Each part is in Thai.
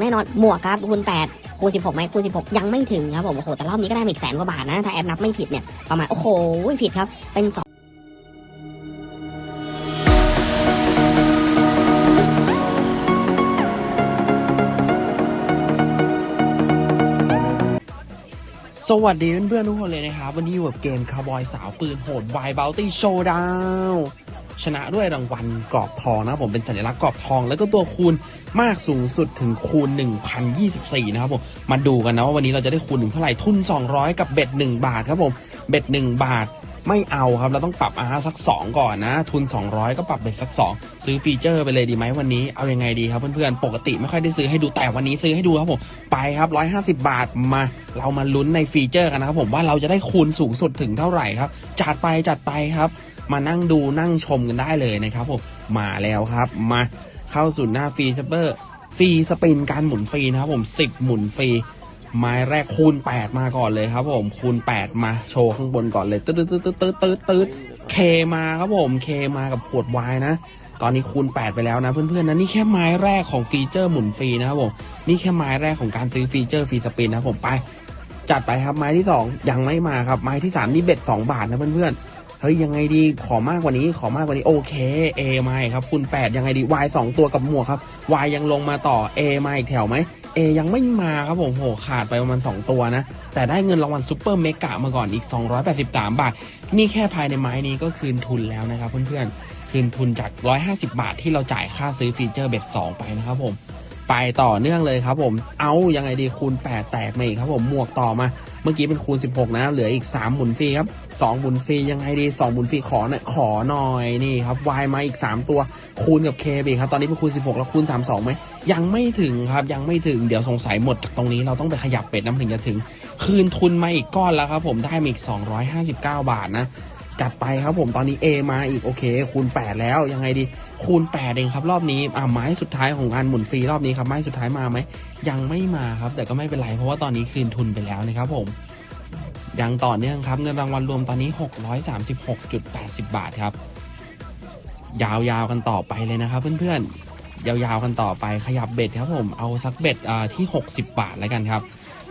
แน่นอนหมวกครับคูณ8คูณ16ไหมคูณ16 ยังไม่ถึงครับผมโอ้โหแต่รอบนี้ก็ได้มาอีกแสนกว่าบาทนะ ถ้าแอดนับไม่ผิดเนี่ยประมาณโอ้โหผิดครับเป็นสองสวัสดีเพื่อนๆทุกคนเลยนะครับ วันนี้อยู่กับเกมคาร์บอยสาวปืนโหด y b o u t y Showdown ช ชนะด้วยรางวัลกรอบทองนะผมเป็นสัญลักษณ์กรอบทอง แล้วก็ตัวคูณมากสูงสุดถึงคูณ 1024 นะครับผมมาดูกันนะว่าวันนี้เราจะได้คูณถึงเท่าไหร่ทุน 200 กับเบ็ด1บาทครับผมเบ็ด1บาทไม่เอาครับ เราต้องปรับอาสัก 2 ก่อนนะ ทุน 200 ก็ปรับเบ็ดสัก 2 ซื้อฟีเจอร์ไปเลยดีไหมวันนี้ เอายังไงดีครับเพื่อนๆ ปกติไม่ค่อยได้ซื้อให้ดูแต่วันนี้ซื้อให้ดูครับผม ไปครับ 150 บาทมา เรามาลุ้นในฟีเจอร์กันนะครับผมว่าเราจะได้คูณสูงสุดถึงเท่าไหร่ครับ จัดไปจัดไปครับ มานั่งดูนั่งชมกันได้เลยนะครับผมมาแล้วครับ มาเข้าสู่หน้าฟรีซัปเปอร์ฟรีสปินการหมุนฟรีนะครับผม10หมุนฟรีไม้แรกคูณ8มาก่อนเลยครับผมคูณ8มาโชว์ข้างบนก่อนเลยตืดตืดตืดตืดตืดตืดเคมาครับผมเคมากับขวดวน์นะตอนนี้คูณ 8 ไปแล้วนะเพื่อนๆนะนี่แค่ไม้แรกของฟีเจอร์หมุนฟรีนะครับผมนี่แค่ไม้แรกของการซื้อฟีเจอร์ฟรีสปินนะผมไป จัดไปครับไม้ที่ 2 ยังไม่มาครับไม้ที่ 3 นี่เบ็ด2บาทนะเพื่อนๆ เฮ้ยยังไงดีขอมากกว่านี้ขอมากกว่านี้โอเค A มาครับคูณ8ยังไงดี Y 2ตัวกับหมวกครับ Y ยังลงมาต่อ A มาอีกแถวไหมเอยังไม่มาครับผมโหขาดไปประมาณ 2 ตัวนะ แต่ได้เงินรางวัลซูเปอร์เมกะมาก่อนอีก 283 บาท นี่แค่ภายในไม้นี้ก็คืนทุนแล้วนะครับเพื่อนๆ คืนทุนจาก 150 บาทที่เราจ่ายค่าซื้อฟีเจอร์เบ็ด2ไปนะครับผม ไปต่อเนื่องเลยครับผม เอายังไงดีคูณ 8 แตกมาอีกครับผมหมวกต่อมา เมื่อกี้เป็นคูณ 16 นะ เหลืออีก 3 หมุนฟรีครับ 2 หมุนฟรียังไงดี 2 หมุนฟรีขอหน่อยขอหน่อยนี่ครับวายมาอีก 3 ตัวคูณกับเคไปอีครับ ตอนนี้เป็นคูณ 16 แล้วคูณ 32ไหมยังไม่ถึงครับยังไม่ถึงเดี๋ยวสงสัยหมดจากตรงนี้เราต้องไปขยับเป็ดน้ำถึงจะถึง คืนทุนมาอีกก้อนแล้วครับผมได้มาอีก 259 บาทนะ จัดไปครับผมตอนนี้ A มาอีกโอเค คูณ 8 แล้วยังไงดีคูณ 8 เองครับรอบนี้อ่าไม้สุดท้ายของการหมุนฟรีรอบนี้ครับไม้สุดท้ายมาไหมยังไม่มาครับ แต่ก็ไม่เป็นไรเพราะว่าตอนนี้คืนทุนไปแล้วนะครับผมยังต่อเนื่องครับเงินรางวัลรวมตอนนี้ 636.80 บาทครับ ยาวๆกันต่อไปเลยนะครับเพื่อนๆยาวๆกันต่อไปขยับเบ็ดครับผมเอาสักเบ็ดอ่าที่ 60 บาทแล้วกันครับ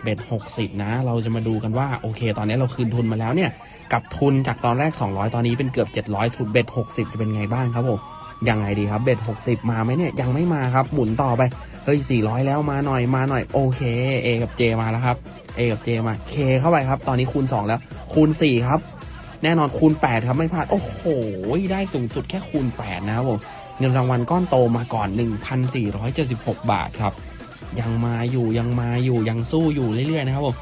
เบ็ด60 นะ เราจะมาดูกันว่าโอเค ตอนนี้เราคืนทุนมาแล้วเนี่ย กับทุนจากตอนแรก 200 ตอนนี้เป็นเกือบ 700 ทุนเบ็ด60 จะเป็นไงบ้างครับผมยังไงดีครับเบ็ด60 มาไหมเนี่ย ยังไม่มาครับ หมุนต่อไป เฮ้ย 400 แล้วมาหน่อยมาหน่อย โอเค A กับ J มาแล้วครับ A กับ J มา K เข้าไปครับ ตอนนี้คูณ 2 แล้ว คูณ 4 ครับ แน่นอนคูณ 8 ครับไม่พลาด โอ้โห ได้สูงสุดแค่คูณ 8 นะครับผมเงินรางวัลก้อนโตมาก่อน 1,476 บาทครับ ยังมาอยู่ยังมาอยู่ยังสู้อยู่เรื่อยๆนะครับผม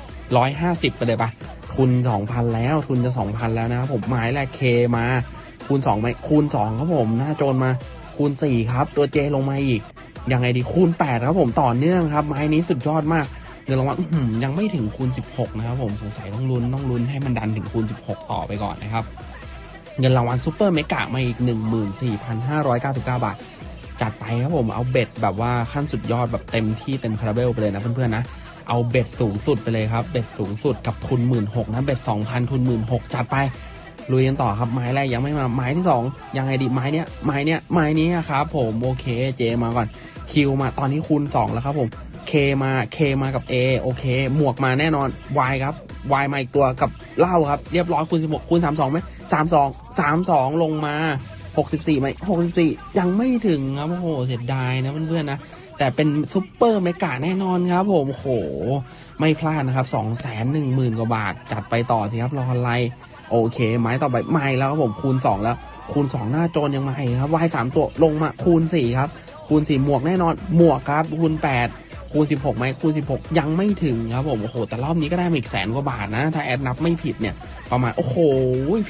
150ไปเลยปะทุน2,000แล้วทุนจะ2,000แล้วนะครับผมไม้แรกเคมาคูณ2ไหมคูณ2ครับผมหน้าโจรมาคูณ4ครับ ตัวเจลงมาอีกยังไงดีคูณ8ครับผมต่อเนื่องครับไม้นี้สุดยอดมากเงินรางวัลยังไม่ถึงคูณ 16 นะครับผมสงสัยต้องลุ้นต้องลุ้นให้มันดันถึงคูณ 16 ต่อไปก่อนนะครับ เงินรางวัลซูเปอร์เมกะมาอีก 14,599 บาท จัดไปครับผมเอาเบ็ดแบบว่าขั้นสุดยอดแบบเต็มที่เต็มคาราเบลไปเลยนะเพื่อนๆนะเอาเบ็ดสูงสุดไปเลยครับเบ็ดสูงสุดกับทุน1 6ื่นหกนะเบ็ด2,000ทุน1 6ื่นหกจัดไปลุยกันต่อครับไม้แรกยังไม่มาไม้ที่2ยังไงดีไม้เนี้ยไม้เนี้ยไม้นี้ครับผมโอเคเจมาก่อนคิวมาตอนนี้คูณ2แล้วครับผมเคมาเคมากับ A โอเค หมวกมาแน่นอน Y ครับ Y มาอีกตัวกับเหล้าครับ เรียบร้อยคูณ16คูณ32ไหม32 32 ลงมา 64ไหม64 ยังไม่ถึงครับโอ้โหเสียดายนะเพื่อนๆนะ แต่เป็นซุปเปอร์เมกาแน่นอนครับผมโห ไม่พลาดนะครับ2 1 0 0 0 0 กว่าบาท จัดไปต่อสิครับรออะไร โอเค ไม้ต่อไปไม่แล้วครับผมคูณ 2 แล้ว คูณ 2 หน้าโจรยังมาอีกครับวายสามตัวลงมาคูณ 4 ครับ คูณ 4 หมวกแน่นอน หมวกครับคูณ 8 คูณ 16ไหมคูณ 16 ยังไม่ถึงครับผมโอ้โหแต่รอบนี้ก็ได้มาอีกแสนกว่าบาทนะ ถ้าแอดนับไม่ผิดเนี่ยประมาณโอ้โห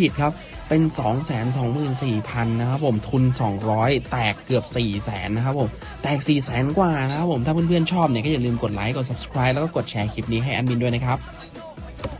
ผิดครับเป็น 2 2 4 0 0 0นะครับผมทุน 200 แตกเกือบ 4 0 0 0 0นะครับผมแตก 4 0 0 0 0 0กว่านะครับผมถ้าเพื่อนๆชอบเนี่ยก็อย่าลืมกดไลค์กด subscribe แล้วก็กดแชร์คลิปนี้ให้แอดมินด้วยนะครับ